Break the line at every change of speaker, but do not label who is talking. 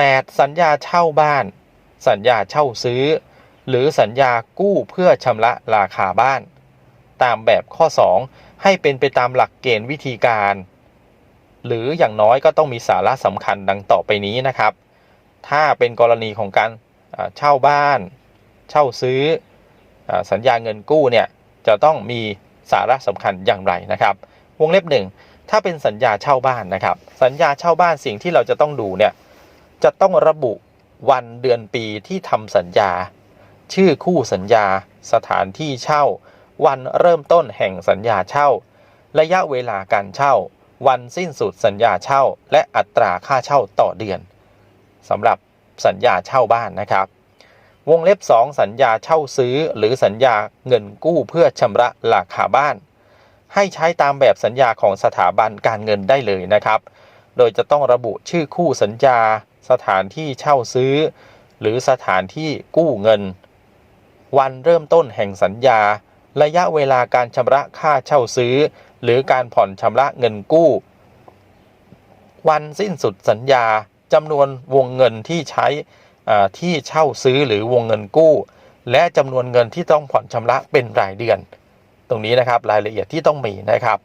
8. สัญญาเช่าบ้าน สัญญาเช่าซื้อ หรือสัญญากู้เพื่อชำระราคาบ้าน ตามแบบข้อ 2 ให้เป็นไปตามหลักเกณฑ์วิธีการ หรืออย่างน้อยก็ต้องมีสาระสำคัญดังต่อไปนี้นะครับ ถ้าเป็นกรณีของการเช่าบ้าน เช่าซื้ออสัญญาเงินกู้เนี่ยจะต้องมีสาระสำคัญอย่างไรนะครับ วงเล็บหนึ่งถ้าเป็นสัญญาเช่าบ้านนะครับ สัญญาเช่าบ้านสิ่งที่เราจะต้องดูเนี่ย จะต้องระบุวันเดือนปีที่ทำสัญญา ชื่อคู่สัญญา สถานที่เช่า วันเริ่มต้นแห่งสัญญาเช่า ระยะเวลาการเช่า วันสิ้นสุดสัญญาเช่า และอัตราค่าเช่าต่อเดือนสำหรับสัญญาเช่าบ้านนะครับ วงเล็บ 2 สัญญาเช่าซื้อ หรือสัญญาเงินกู้เพื่อชำระราคาบ้าน ให้ใช้ตามแบบสัญญาของสถาบันการเงินได้เลยนะครับ โดยจะต้องระบุชื่อคู่สัญญา สถานที่เช่าซื้อ หรือสถานที่กู้เงิน วันเริ่มต้นแห่งสัญญา ระยะเวลาการชำระค่าเช่าซื้อ หรือการผ่อนชำระเงินกู้ วันสิ้นสุดสัญญาจำนวนวงเงินที่ใช้ที่เช่าซื้อหรือวงเงินกู้ และจำนวนเงินที่ต้องผ่อนชำระเป็นรายเดือน ตรงนี้นะครับรายละเอียดที่ต้องมีนะครับ